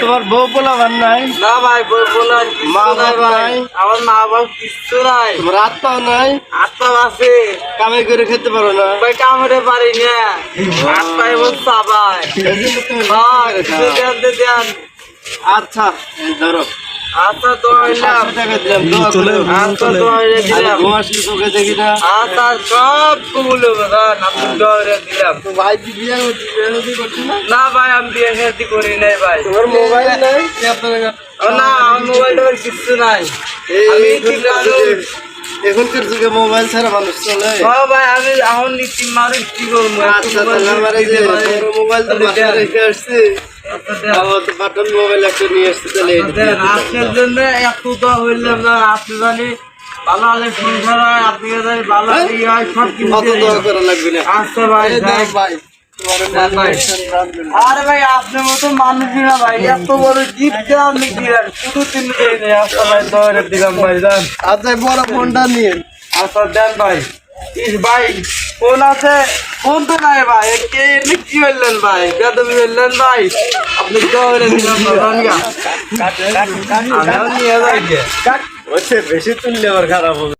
তোমার বউ পোলাবার নাই? না ভাই বই বলার মা নাই? ভাই? আমার মা বাপ কিছু নাই তোমার আত্মাও নাই? আত্মা আছে কামাই করে খেতে পারো না। ভাই কামড়ে পারি না আত্মা এবং চাবাই এই জন্য তুমি ভিক্ষা করে কিছু দেন আচ্ছা ধরো। আচ্ছা তো হইলাম পাঁচশো টাকা দিলাম দোয়া চলে করো। আচ্ছা তো হইলে আরে দিলাম। ঘুম চোখে দেখি না। আচ্ছা সব কবুল হবে গান আপনি দরে দিলাম। তো ভাই কি বিয়ে করছি বিয়ে না? না ভাই আমি বিয়ে শাদি করি নাই ভাই। তোর মোবাইল নাই? কি আপনার না আমার মোবাইল টোবাইল কিছু নাই। এই আমি এখনকার যুগে- মোবাইল ছাড়া মানুষ চলে। হ্যাঁ ভাই আমি এখন নীতি মানুষ কি করব? আচ্ছা তাহলে আমার এই যে মোবাইল তো বাসায় রেখে আসছি। আচ্ছা বাটন মোবাইল একটা নিয়ে আসছি তাহলে আপনার জন্য এত তো হইলাম না আপনি জানি ভালো হলে সংসার হয় আপনি ভালো হয়? সব কিছু অত লাগবে না। আচ্ছা ভাই। ভাই। আরে ভাই আপনার মতো মানুষ না ভাই। এত বড় গিফট আপনি দিলেন শুধু তিন আচ্ছা ভাই দিলাম ভাই দেন আচ্ছা বড় ফোনটা নিয়ে। আচ্ছা দেন ভাই। ইস ভাই ফোন আছে। ফোন তো নাই ভাই কে কি বললেন ভাই? বেদবি বললেন ভাই। আপনি দরে দিলাম ভাঙ্গা আমিও নিয়ে যাই বেশি তুললে আবার খারাপ হবে।